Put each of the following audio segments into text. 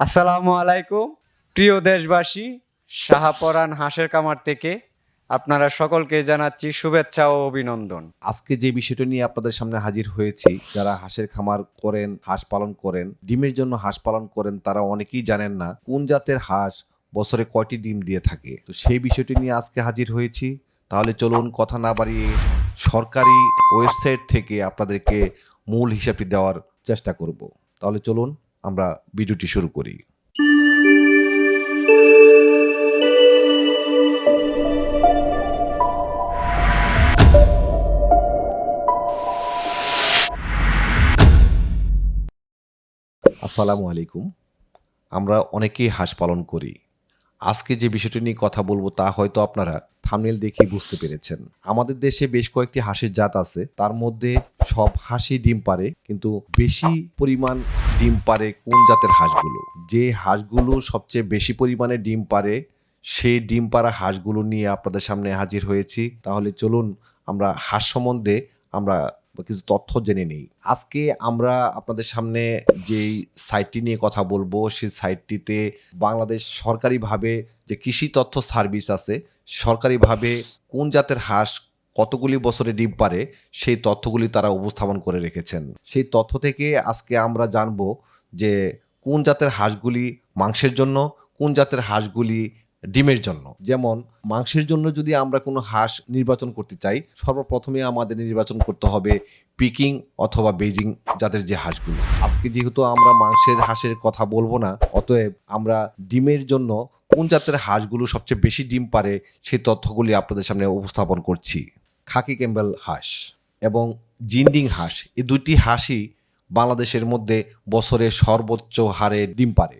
আসসালামু আলাইকুম। প্রিয় দেশবাসী শাহাপরান হাঁসের কামার থেকে আপনারা সকলকে জানাচ্ছি শুভেচ্ছা ও অভিনন্দন। আজকে যে বিষয়টা নিয়ে আপনাদের সামনে হাজির হয়েছি, যারা হাঁসের খামার করেন, হাঁস পালন করেন, ডিমের জন্য হাঁস পালন করেন, তারা অনেকেই জানেন না কোন জাতের হাঁস বছরে কয়টি ডিম দিয়ে থাকে। তো সেই বিষয়টি নিয়ে আজকে হাজির হয়েছি। তাহলে চলুন কথা না বাড়িয়ে সরকারি ওয়েবসাইট থেকে আপনাদেরকে মূল হিসাবটি দেওয়ার চেষ্টা করব। তাহলে চলুন আমরা ভিডিওটি শুরু করি। আসসালামু আলাইকুম। আমরা অনেকেই হাঁস পালন করি। আজকে যে বিষয়টি নিয়ে কথা বলব তা হয়তো আপনারা থামনেল দেখেই বুঝতে পেরেছেন। আমাদের দেশে বেশ কয়েকটি হাঁসের জাত আছে। তার মধ্যে সব হাঁসই ডিম পারে, কিন্তু বেশি পরিমাণ ডিম পারে কোন জাতের হাঁসগুলো? যে হাঁসগুলো সবচেয়ে বেশি পরিমাণে ডিম পারে, সেই ডিম পাড়া হাঁসগুলো নিয়ে আপনাদের সামনে হাজির হয়েছি। তাহলে চলুন আমরা হাঁস সম্বন্ধে আমরা কিছু তথ্য জেনে নেই। আজকে আমরা আপনাদের সামনে যেই সাইটটি নিয়ে কথা বলব, সেই সাইটটিতে বাংলাদেশ সরকারিভাবে যে কৃষি তথ্য সার্ভিস আছে, সরকারিভাবে কোন জাতের হাঁস কতগুলি বছরে ডিম পারে, সেই তথ্যগুলি তারা উপস্থাপন করে রেখেছেন। সেই তথ্য থেকে আজকে আমরা জানব যে কোন জাতের হাঁসগুলি মাংসের জন্য, কোন জাতের হাঁসগুলি ডিমের জন্য। যেমন মাংসের জন্য যদি আমরা কোনো হাঁস নির্বাচন করতে চাই, সর্বপ্রথমে আমাদের নির্বাচন করতে হবে পিকিং অথবা বেজিং জাতের যে হাঁসগুলো। আজকে যেহেতু আমরা মাংসের হাঁসের কথা বলব না, অতএব আমরা ডিমের জন্য কোন জাতের হাঁসগুলো সবচেয়ে বেশি ডিম পারে সেই তথ্যগুলি আপনাদের সামনে উপস্থাপন করছি। খাকি ক্যাম্বেল হাঁস এবং জিন্ডিং হাঁস, এই দুটি হাঁসই বাংলাদেশের মধ্যে বছরে সর্বোচ্চ হারে ডিম পারে।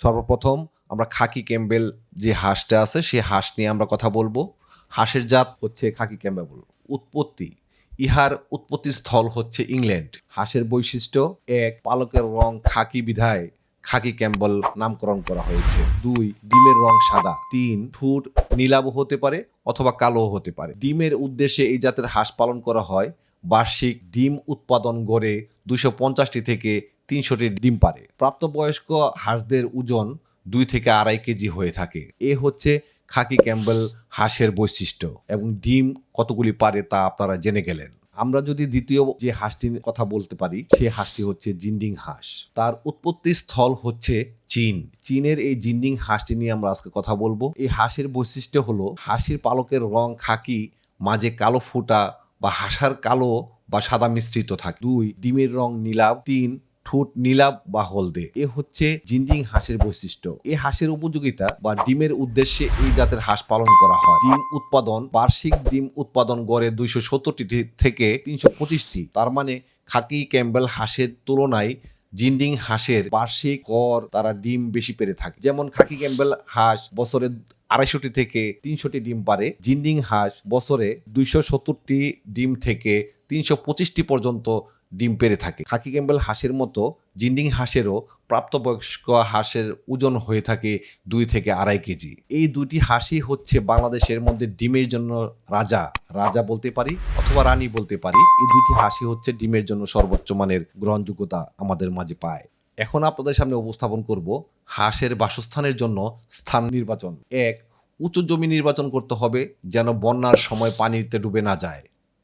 সর্বপ্রথম আমরা খাকি ক্যাম্বেল যে হাঁসটা আছে সেই হাঁস নিয়ে আমরা কথা বলব। হাঁসের জাত হচ্ছে খাকি ক্যাম্বেল উৎপত্তি, ইহার উৎপত্তি স্থল হচ্ছে ইংল্যান্ড। হাঁসের বৈশিষ্ট্য, এক, পালকের রং খাকি বিধায় খাকি ক্যাম্বল নামকরণ করা হয়েছে। দুই, ডিমের রং সাদা। তিন, ঠুট নীলাভ হতে পারে অথবা কালো হতে পারে। ডিমের উদ্দেশ্যে এই জাতের হাঁস পালন করা হয়। বার্ষিক ডিম উৎপাদন গড়ে দুইশো পঞ্চাশটি থেকে তিনশোটি ডিম পারে। প্রাপ্তবয়স্ক হাঁসদের ওজন দুই থেকে আড়াই কেজি হয়ে থাকে। এ হচ্ছে খাকি ক্যাম্বেল হাঁসের বৈশিষ্ট্য এবং ডিম কতগুলি পারে তা আপনারা জেনে গেলেন। আমরা যদি দ্বিতীয় যে হাঁসটির কথা বলতে পারি সেই হাঁসটি হচ্ছে জিন্ডিং হাঁস। তার উৎপত্তি স্থল হচ্ছে চীন। চীনের এই জিন্ডিং হাঁসটি নিয়ে আমরা আজকে কথা বলব। এই হাঁসের বৈশিষ্ট্য হলো, হাঁসির পালকের রং খাকি, মাঝে কালো ফুটা বা হাঁসার কালো বা সাদা মিশ্রিত থাকে। দুই, ডিমের রং নীলাভ। তিন ঠোঁট নীলাভ বা হলদে। এ হচ্ছে জিন্ডিং হাঁসের বৈশিষ্ট্য। এই হাঁসের উপযোগিতা বা ডিমের উদ্দেশ্যে এই জাতের হাঁস পালন করা হয়। ডিম উৎপাদন, বার্ষিক ডিম উৎপাদন গড়ে দুইশো সত্তরটি থেকে তিনশো পঁচিশটি। তার মানে খাকি ক্যাম্বেল হাঁসের তুলনায় জিন্ডিং হাঁসের বার্ষিক কর তারা ডিম বেশি পেরে থাকে। যেমন খাকি ক্যাম্বেল হাঁস বছরে আড়াইশোটি থেকে তিনশোটি ডিম পারে। জিন্ডিং হাঁস বছরে দুইশো সত্তরটি ডিম থেকে তিনশো পঁচিশটি পর্যন্ত ডিম পেরে থাকে। খাকি ক্যাম্বেল হাঁসের মতো জিন্ডিং হাঁসেরও প্রাপ্তবয়স্ক হাঁসের ওজন হয়ে থাকে দুই থেকে আড়াই কেজি। এই দুটি হাঁসই হচ্ছে বাংলাদেশের মধ্যে ডিমের জন্য রাজা। রাজা বলতে পারি অথবা রানী বলতে পারি। এই দুটি হাঁসই হচ্ছে ডিমের জন্য সর্বোচ্চ মানের গ্রহণযোগ্যতা আমাদের মাঝে পায়। এখন আপনাদের সামনে উপস্থাপন করব হাঁসের বাসস্থানের জন্য স্থান নির্বাচন। এক, উঁচু জমি নির্বাচন করতে হবে যেন বন্যার সময় পানিতে ডুবে না যায়।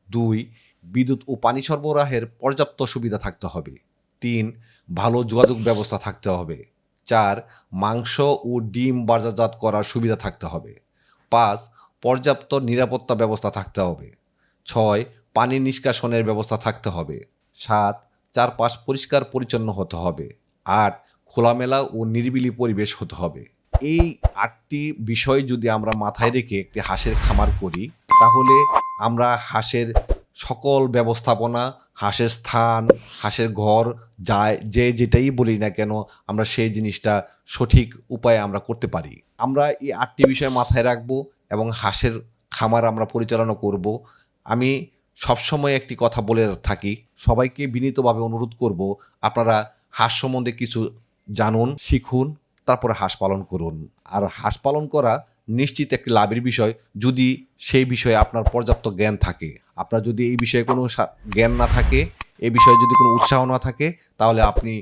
দুই বিদ্যুৎ ও পানি সরবরাহের পর্যাপ্ত সুবিধা থাকতে হবে। তিন, ভালো যোগাযোগ ব্যবস্থা থাকতে হবে। চার, মাংস ও ডিম বাজারজাত করার সুবিধা থাকতে হবে। পাঁচ, পর্যাপ্ত নিরাপত্তা ব্যবস্থা থাকতে হবে। ছয়, পানি নিষ্কাশনের ব্যবস্থা থাকতে হবে। সাত, চারপাশ পরিষ্কার পরিচ্ছন্ন হতে হবে। আট, খোলামেলা ও নিরিবিলি পরিবেশ হতে হবে। এই আটটি বিষয় যদি আমরা মাথায় রেখে একটি হাঁসের খামার করি, তাহলে আমরা হাঁসের সকল ব্যবস্থাপনা, হাঁসের স্থান, হাঁসের ঘর, যায়, যে যেটাই বলি না কেন, আমরা সেই জিনিসটা সঠিক উপায়ে আমরা করতে পারি। আমরা এই আটটি বিষয় মাথায় রাখব এবং হাঁসের খামার আমরা পরিচালনা করব। আমি সবসময় একটি কথা বলে থাকি, সবাইকে বিনীতভাবে অনুরোধ করব, আপনারা হাঁস সম্বন্ধে কিছু জানুন, শিখুন, তারপরে হাঁস পালন করুন। আর হাঁস পালন করা নিশ্চিত একটি লাভের বিষয়, যদি সেই বিষয়ে আপনার পর্যাপ্ত জ্ঞান থাকে। আপনার যদি এই বিষয়ে কোনো জ্ঞান না থাকে এ বিষয়ে যদি কোনো উৎসাহ না থাকে, তাহলে আপনি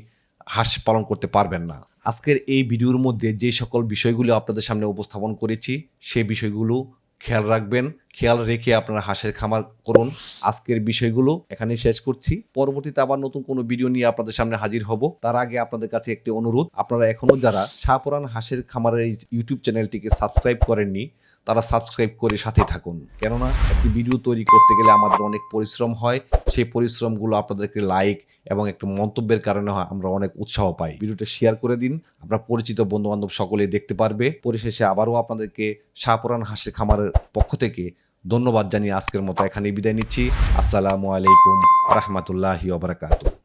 হাঁস পালন করতে পারবেন না। আজকের এই ভিডিওর মধ্যে যে সকল বিষয়গুলো আপনাদের সামনে উপস্থাপন করেছি, সে বিষয়গুলো খেয়াল রাখবেন। খেয়াল রেখে আপনারা হাঁসের খামার করুন। আজকের বিষয়গুলো এখানে শেষ করছি। পরবর্তীতে আবার নতুন কোনো ভিডিও নিয়ে আপনাদের সামনে হাজির হব। তার আগে আপনাদের কাছে একটি অনুরোধ। আপনারা এখনও যারা শাহপুরান হাঁসের খামারের এই ইউটিউব চ্যানেলটিকে সাবস্ক্রাইব করেননি, তারা সাবস্ক্রাইব করে সাথে থাকুন। কেননা, একটি ভিডিও তৈরি করতে গেলে আমাদের অনেক পরিশ্রম হয়। সেই পরিশ্রমগুলো আপনাদেরকে লাইক এবং একটু মন্তব্যের কারণে হয়, আমরা অনেক উৎসাহ পাই। ভিডিওটা শেয়ার করে দিন। আপনার পরিচিত বন্ধু বান্ধব সকলেই দেখতে পারবে। পরিশেষে আবারও আপনাদেরকে শাহপুরান হাঁসের খামারের পক্ষ থেকে ধন্যবাদ জানিয়ে আজকের মতো এখানে বিদায় নিচ্ছি। আসসালামু আলাইকুম রহমতুল্লাহি ওবরাকাতুহ